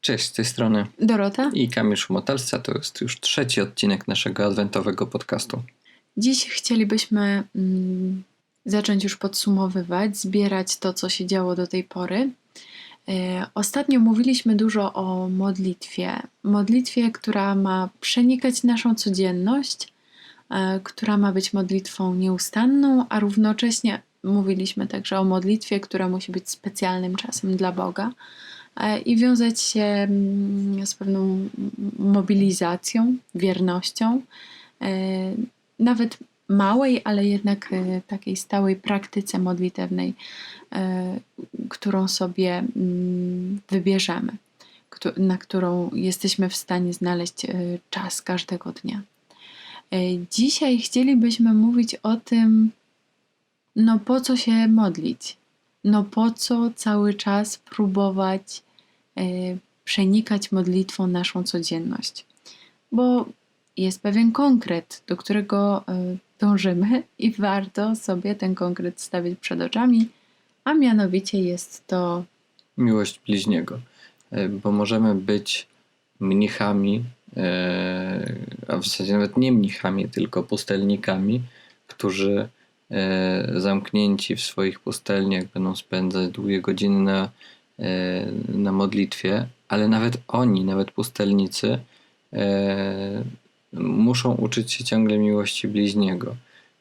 Cześć, z tej strony Dorota. i Kamil Szumotalca. To jest już trzeci odcinek naszego adwentowego podcastu. Dziś chcielibyśmy mm, zacząć już podsumowywać, zbierać to, co się działo do tej pory. E, ostatnio mówiliśmy dużo o modlitwie. Modlitwie, która ma przenikać naszą codzienność, e, która ma być modlitwą nieustanną, a równocześnie mówiliśmy także o modlitwie, która musi być specjalnym czasem dla Boga i wiązać się mm, z pewną mobilizacją, wiernością, e, nawet małej, ale jednak e, takiej stałej praktyce modlitewnej, e, którą sobie mm, wybierzemy, na którą jesteśmy w stanie znaleźć e, czas każdego dnia. E, Dzisiaj chcielibyśmy mówić o tym, no po co się modlić? No po co cały czas próbować e, przenikać modlitwą naszą codzienność? Bo jest pewien konkret, do którego e, dążymy i warto sobie ten konkret stawiać przed oczami, a mianowicie jest to Miłość bliźniego, E, bo możemy być mnichami, a w zasadzie nawet nie mnichami, tylko pustelnikami, którzy zamknięci w swoich pustelniach będą spędzać długie godziny na, na modlitwie, ale nawet oni, nawet pustelnicy, e, muszą uczyć się ciągle miłości bliźniego.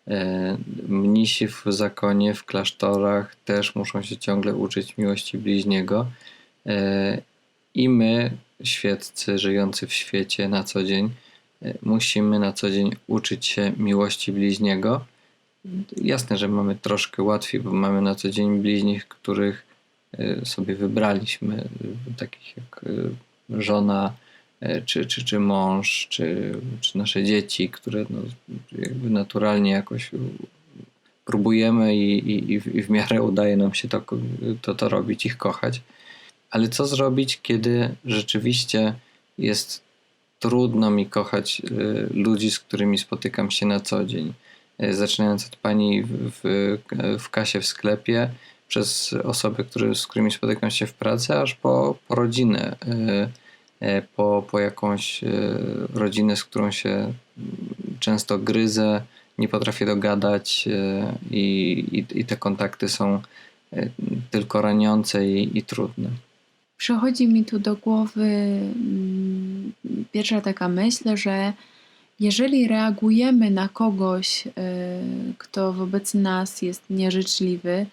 E, Mnisi w zakonie, w klasztorach też muszą się ciągle uczyć miłości bliźniego. E, I my, świeccy, żyjący w świecie na co dzień, e, musimy na co dzień uczyć się miłości bliźniego. Jasne, że mamy troszkę łatwiej, bo mamy na co dzień bliźnich, których e, sobie wybraliśmy, e, takich jak e, żona, czy, czy, czy mąż, czy, czy nasze dzieci, które no, jakby naturalnie jakoś próbujemy i, i, i w- miarę udaje nam się to, to, to robić, ich kochać. Ale co zrobić, kiedy rzeczywiście jest trudno mi kochać y, ludzi, z którymi spotykam się na co dzień? Y, Zaczynając od pani w, w, w kasie w sklepie, przez osoby, które, z którymi spotykam się w pracy, aż po, po rodzinę, y, y, po, po jakąś y, rodzinę, z którą się często gryzę, nie potrafię dogadać i, i, i te kontakty są tylko raniące i, i trudne. Przychodzi mi tu do głowy mm, pierwsza taka myśl, że jeżeli reagujemy na kogoś, kto wobec nas jest nieżyczliwy,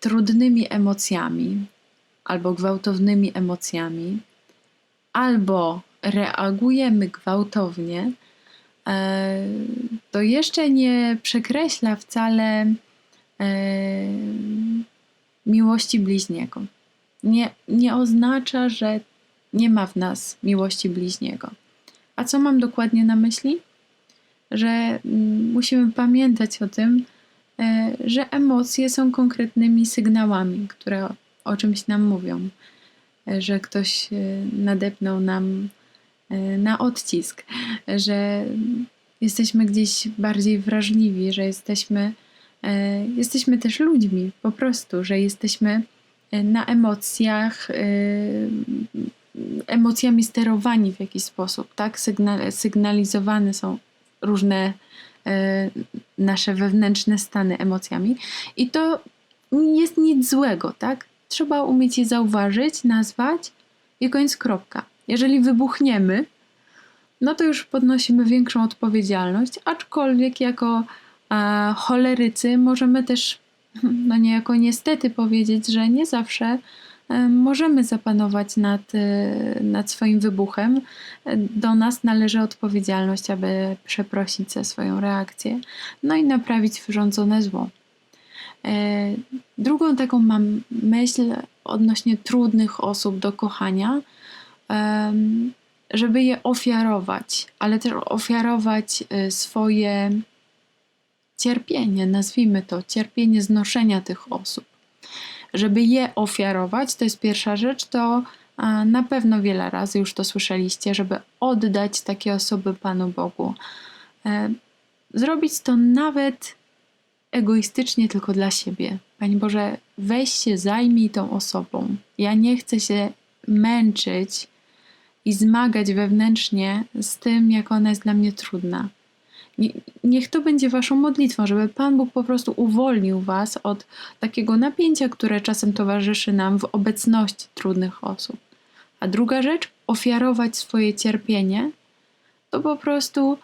trudnymi emocjami albo gwałtownymi emocjami, albo reagujemy gwałtownie, y, to jeszcze nie przekreśla wcale y, miłości bliźniego nie, nie oznacza, że nie ma w nas miłości bliźniego. A co mam dokładnie na myśli? Że mm, musimy pamiętać o tym, e, że emocje są konkretnymi sygnałami, które o czymś nam mówią. E, Że ktoś e, nadepnął nam e, na odcisk, że jesteśmy gdzieś bardziej wrażliwi, że jesteśmy, e, jesteśmy też ludźmi, po prostu, że jesteśmy na emocjach, emocjami sterowani w jakiś sposób, tak? Sygna- sygnalizowane są różne nasze wewnętrzne stany emocjami i to nie jest nic złego, tak? Trzeba umieć je zauważyć, nazwać i koniec kropka. Jeżeli wybuchniemy, no to już podnosimy większą odpowiedzialność, aczkolwiek jako e, cholerycy możemy też no niejako niestety powiedzieć, że nie zawsze możemy zapanować nad, e, nad swoim wybuchem. Do nas należy odpowiedzialność, aby przeprosić za swoją reakcję, no i naprawić wyrządzone zło. E, Drugą taką mam myśl odnośnie trudnych osób do kochania, żeby je ofiarować, ale też ofiarować e, swoje cierpienie, nazwijmy to, cierpienie znoszenia tych osób. Żeby je ofiarować, to jest pierwsza rzecz, to na pewno wiele razy już to słyszeliście, żeby oddać takie osoby Panu Bogu. E, Zrobić to nawet egoistycznie tylko dla siebie. Panie Boże, weź się, zajmij tą osobą. Ja nie chcę się męczyć i zmagać wewnętrznie z tym, jak ona jest dla mnie trudna. Nie- Niech to będzie waszą modlitwą, żeby Pan Bóg po prostu uwolnił was od takiego napięcia, które czasem towarzyszy nam w obecności trudnych osób. A druga rzecz, ofiarować swoje cierpienie, to po prostu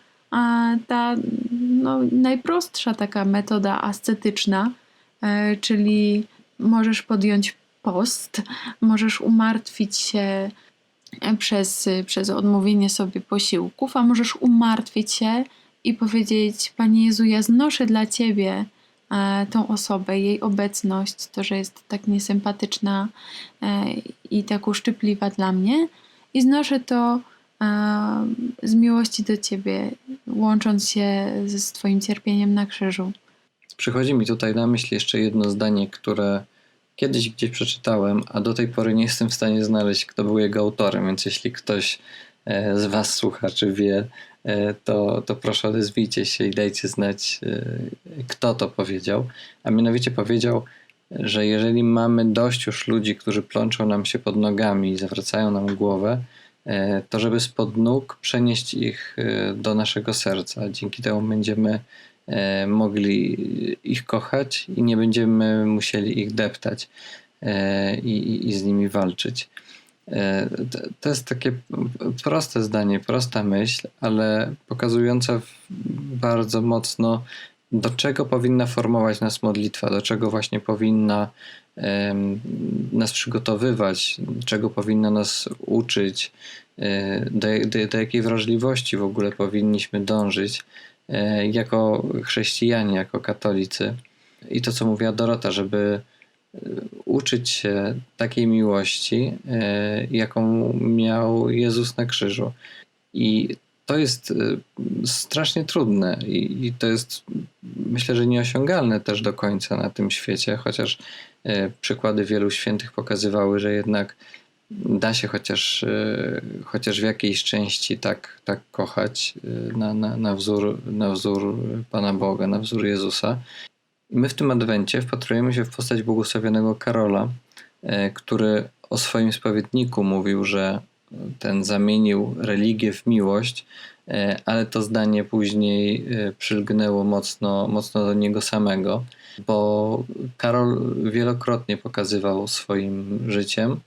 ta no, najprostsza taka metoda ascetyczna, e, czyli możesz podjąć post, możesz umartwić się e, przez, przez odmówienie sobie posiłków, a możesz umartwić się i powiedzieć: Panie Jezu, ja znoszę dla Ciebie e, tą osobę, jej obecność, to, że jest tak niesympatyczna e, i tak uszczypliwa dla mnie, i znoszę to e, z miłości do Ciebie, łącząc się z, Twoim cierpieniem na krzyżu. Przychodzi mi tutaj na myśl jeszcze jedno zdanie, które kiedyś gdzieś przeczytałem, a do tej pory nie jestem w stanie znaleźć, kto był jego autorem, więc jeśli ktoś z Was słucha, czy wie, to, to proszę odezwijcie się i dajcie znać, e, kto to powiedział. A mianowicie powiedział, że jeżeli mamy dość już ludzi, którzy plączą nam się pod nogami i zawracają nam głowę, e, to żeby spod nóg przenieść ich e, do naszego serca. Dzięki temu będziemy e, mogli ich kochać i nie będziemy musieli ich deptać e, i, i- i z nimi walczyć. E, to- jest takie proste zdanie, prosta myśl, ale pokazująca bardzo mocno, do czego powinna formować nas modlitwa, do czego właśnie powinna nas przygotowywać, czego powinna nas uczyć, e, do, do, do jakiej wrażliwości w ogóle powinniśmy dążyć e, jako chrześcijanie, jako katolicy. I to, co mówiła Dorota, żeby uczyć się takiej miłości, e, jaką miał Jezus na krzyżu. I to jest e, strasznie trudne i, to jest myślę, że nieosiągalne też do końca na tym świecie, chociaż e, przykłady wielu świętych pokazywały, że jednak da się chociaż, chociaż w jakiejś części tak, tak kochać na, na, na, wzór, na wzór Pana Boga, na wzór Jezusa. My w tym adwencie wpatrujemy się w postać błogosławionego Karola, e, który o swoim spowiedniku mówił, że ten zamienił religię w miłość, e, ale to zdanie później e, przylgnęło mocno, mocno do niego samego, bo Karol wielokrotnie pokazywał swoim życiem,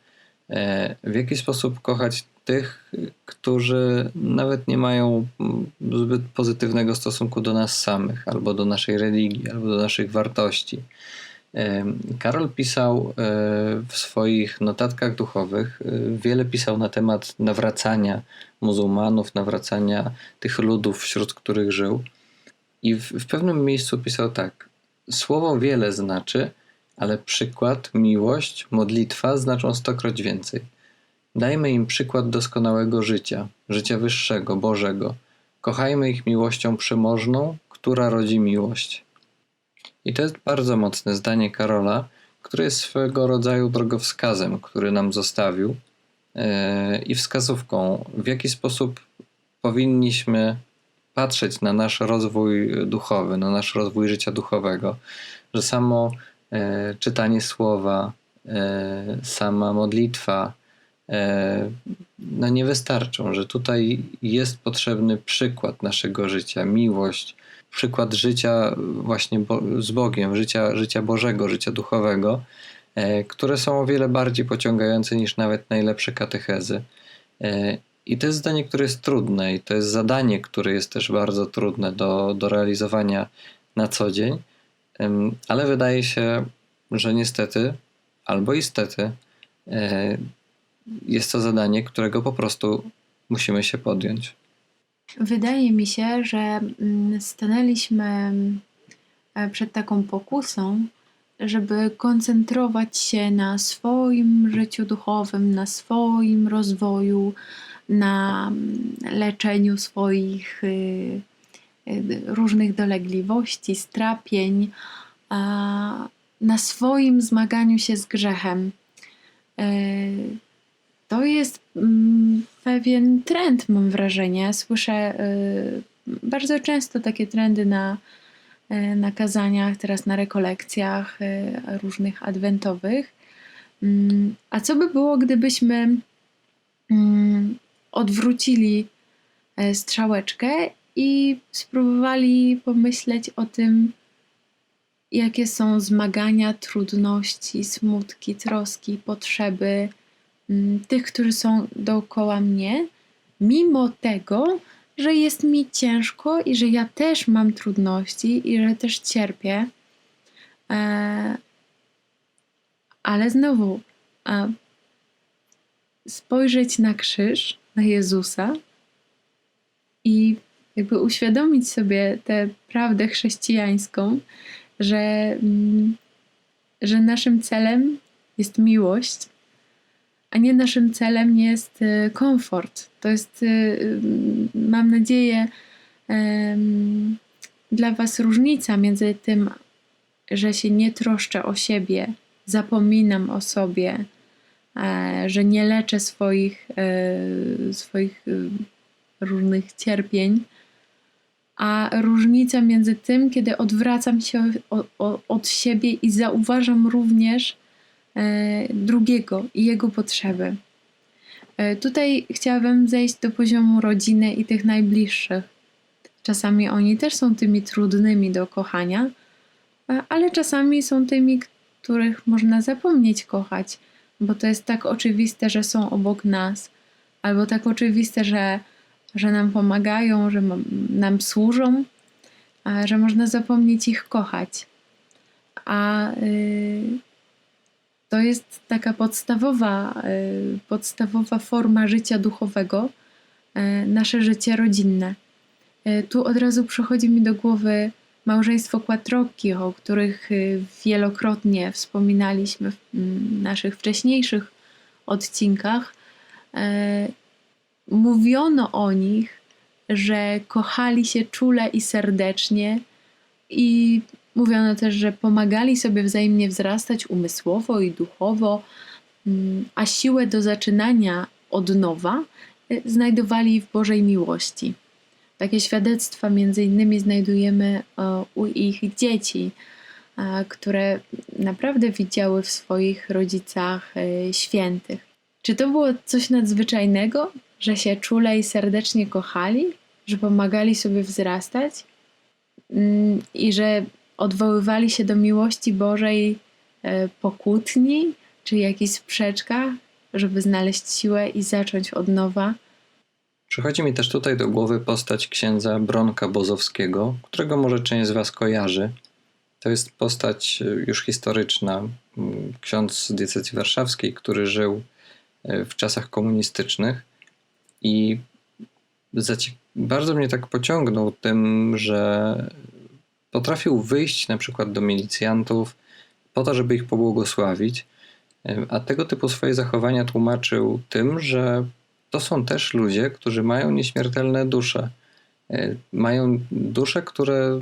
w jaki sposób kochać tych, którzy nawet nie mają mm, zbyt pozytywnego stosunku do nas samych, albo do naszej religii, albo do naszych wartości. Karol pisał e, w swoich notatkach duchowych, e, wiele pisał na temat nawracania muzułmanów, nawracania tych ludów, wśród których żył. I w, w pewnym miejscu pisał tak: Słowo wiele znaczy, ale przykład, miłość, modlitwa znaczą stokroć więcej. Dajmy im przykład doskonałego życia, życia wyższego, Bożego. Kochajmy ich miłością przemożną, która rodzi miłość. I to jest bardzo mocne zdanie Karola, które jest swego rodzaju drogowskazem, który nam zostawił e, i wskazówką, w jaki sposób powinniśmy patrzeć na nasz rozwój duchowy, na nasz rozwój życia duchowego, że samo e, czytanie słowa, e, sama modlitwa no nie wystarczą, że tutaj jest potrzebny przykład naszego życia, miłość, przykład życia właśnie bo, z Bogiem, życia, życia Bożego, życia duchowego, e, które są o wiele bardziej pociągające niż nawet najlepsze katechezy. E, I to jest zdanie, które jest trudne i to jest zadanie, które jest też bardzo trudne do, do realizowania na co dzień, ale wydaje się, że niestety albo istety e, jest to zadanie, którego po prostu musimy się podjąć. Wydaje mi się, że mm, stanęliśmy e, przed taką pokusą, żeby koncentrować się na swoim życiu duchowym, na swoim rozwoju, na mm, leczeniu swoich y, y, różnych dolegliwości, strapień, na swoim zmaganiu się z grzechem. To jest mm, pewien trend, mam wrażenie. Słyszę y, bardzo często takie trendy na, y, na kazaniach, teraz na rekolekcjach y, różnych adwentowych, Mm, A co by było, gdybyśmy mm, odwrócili e, strzałeczkę i spróbowali pomyśleć o tym, jakie są zmagania, trudności, smutki, troski, potrzeby tych, którzy są dookoła mnie, mimo tego, że jest mi ciężko i że ja też mam trudności i że też cierpię. E, ale znowu, e, spojrzeć na krzyż, na Jezusa i jakby uświadomić sobie tę prawdę chrześcijańską, że, mm, że naszym celem jest miłość, a nie naszym celem jest e, komfort. To jest, e, mm, mam nadzieję, dla Was różnica między tym, że się nie troszczę o siebie, zapominam o sobie, e, że nie leczę swoich, e, swoich różnych cierpień, a różnica między tym, kiedy odwracam się od siebie i zauważam również drugiego i jego potrzeby. E, Tutaj chciałabym zejść do poziomu rodziny i tych najbliższych. Czasami oni też są tymi trudnymi do kochania, e, ale czasami są tymi, których można zapomnieć kochać, bo to jest tak oczywiste, że są obok nas, albo tak oczywiste, że, że nam pomagają, że nam służą, że można zapomnieć ich kochać. A y, to jest taka podstawowa, y, podstawowa forma życia duchowego, y, nasze życie rodzinne. Y, Tu od razu przychodzi mi do głowy małżeństwo Quattrocchi, o których wielokrotnie wspominaliśmy w naszych wcześniejszych odcinkach. E, Mówiono o nich, że kochali się czule i serdecznie i mówiono też, że pomagali sobie wzajemnie wzrastać umysłowo i duchowo, mm, a siłę do zaczynania od nowa y, znajdowali w Bożej miłości. Takie świadectwa między innymi znajdujemy e, u ich dzieci, e, które naprawdę widziały w swoich rodzicach e, świętych. Czy to było coś nadzwyczajnego, że się czule i serdecznie kochali, że pomagali sobie wzrastać Mm, i że odwoływali się do miłości Bożej e, po kłótni czy jakichś sprzeczkach, żeby znaleźć siłę i zacząć od nowa? Przychodzi mi też tutaj do głowy postać księdza Bronka Bozowskiego, którego może część z Was kojarzy. To jest postać e, już historyczna, ksiądz z diecezji warszawskiej, który żył e, w czasach komunistycznych i bardzo mnie tak pociągnął tym, że potrafił wyjść na przykład do milicjantów po to, żeby ich pobłogosławić, e, a tego typu swoje zachowania tłumaczył tym, że to są też ludzie, którzy mają nieśmiertelne dusze. E, Mają dusze, które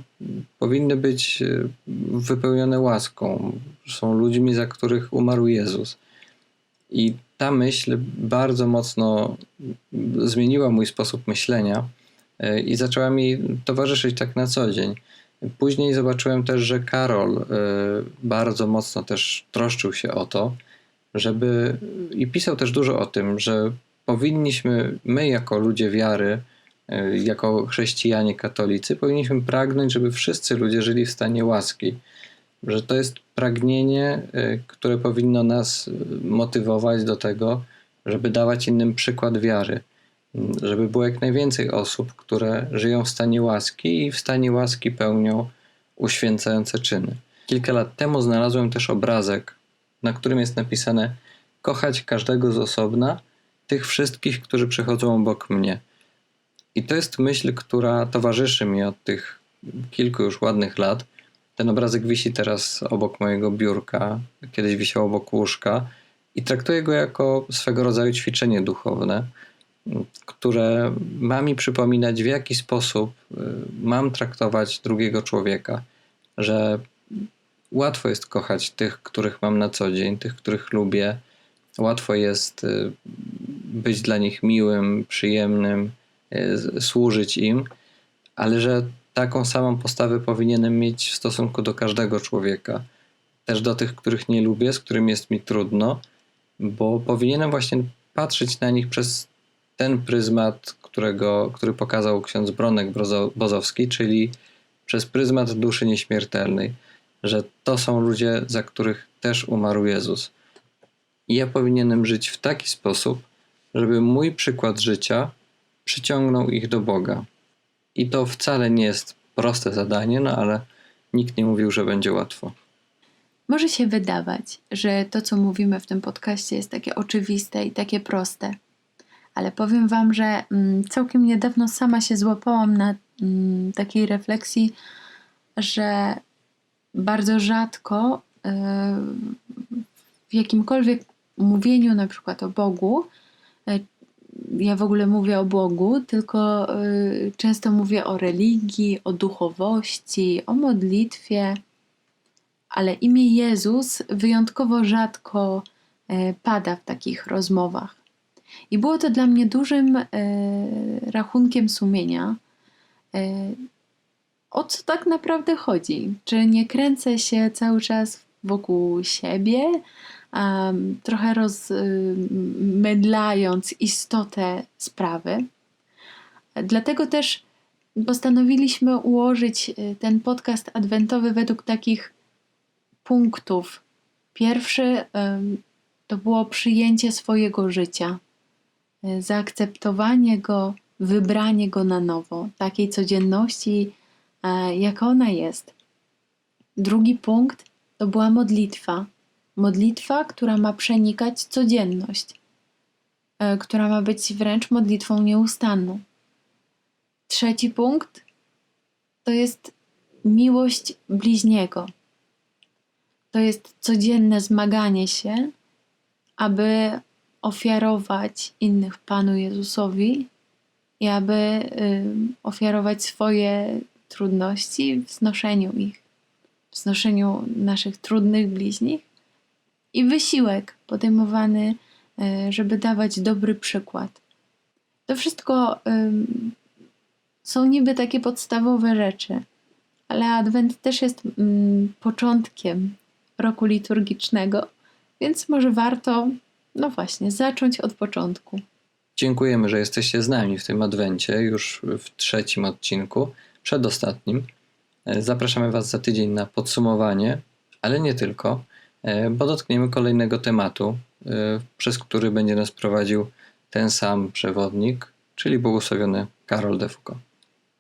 powinny być e, wypełnione łaską. Są ludźmi, za których umarł Jezus. I ta myśl bardzo mocno zmieniła mój sposób myślenia i zaczęła mi towarzyszyć tak na co dzień. Później zobaczyłem też, że Karol e, bardzo mocno też troszczył się o to, żeby i pisał też dużo o tym, że powinniśmy, my jako ludzie wiary, e, jako chrześcijanie katolicy, powinniśmy pragnąć, żeby wszyscy ludzie żyli w stanie łaski. Że to jest pragnienie, e, które powinno nas motywować do tego, żeby dawać innym przykład wiary. Żeby było jak najwięcej osób, które żyją w stanie łaski i w stanie łaski pełnią uświęcające czyny. Kilka lat temu znalazłem też obrazek, na którym jest napisane: Kochać każdego z osobna, tych wszystkich, którzy przychodzą obok mnie. I to jest myśl, która towarzyszy mi od tych kilku już ładnych lat. Ten obrazek wisi teraz obok mojego biurka, kiedyś wisiał obok łóżka i traktuję go jako swego rodzaju ćwiczenie duchowne, które ma mi przypominać, w jaki sposób y, mam traktować drugiego człowieka, że łatwo jest kochać tych, których mam na co dzień, tych, których lubię. Łatwo jest y, być dla nich miłym, przyjemnym, y, służyć im, ale że taką samą postawę powinienem mieć w stosunku do każdego człowieka. też do tych, których nie lubię, z którymi jest mi trudno, bo powinienem właśnie patrzeć na nich przez ten pryzmat, którego, który pokazał ksiądz Bronek Bozowski, czyli przez pryzmat duszy nieśmiertelnej, że to są ludzie, za których też umarł Jezus. I ja powinienem żyć w taki sposób, żeby mój przykład życia przyciągnął ich do Boga. I to wcale nie jest proste zadanie, no ale nikt nie mówił, że będzie łatwo. Może się wydawać, że to, co mówimy w tym podcaście, jest takie oczywiste i takie proste. Ale powiem Wam, że mm, całkiem niedawno sama się złapałam na mm, takiej refleksji, że bardzo rzadko yy, w jakimkolwiek mówieniu, na przykład o Bogu, yy, ja w ogóle mówię o Bogu, tylko yy, często mówię o religii, o duchowości, o modlitwie ale imię Jezus wyjątkowo rzadko e, pada w takich rozmowach. I było to dla mnie dużym e, rachunkiem sumienia, e, o co tak naprawdę chodzi. Czy nie kręcę się cały czas wokół siebie, um, trochę rozmydlając istotę sprawy. Dlatego też postanowiliśmy ułożyć e, ten podcast adwentowy według takich punktów. Pierwszy to było przyjęcie swojego życia, zaakceptowanie go, wybranie go na nowo, takiej codzienności, e, jaka ona jest. Drugi punkt to była modlitwa. Modlitwa, która ma przenikać codzienność, e, która ma być wręcz modlitwą nieustanną. Trzeci punkt to jest miłość bliźniego to jest codzienne zmaganie się, aby ofiarować innych Panu Jezusowi i aby ofiarować swoje trudności w znoszeniu ich, w znoszeniu naszych trudnych bliźnich i wysiłek podejmowany, y, żeby dawać dobry przykład. To wszystko są niby takie podstawowe rzeczy, ale Adwent też jest początkiem roku liturgicznego, więc może warto, no właśnie, zacząć od początku. Dziękujemy, że jesteście z nami w tym adwencie, już w trzecim odcinku, przedostatnim. E, Zapraszamy Was za tydzień na podsumowanie, ale nie tylko, e, bo dotkniemy kolejnego tematu, e, przez który będzie nas prowadził ten sam przewodnik, czyli błogosławiony Karol de Foucault.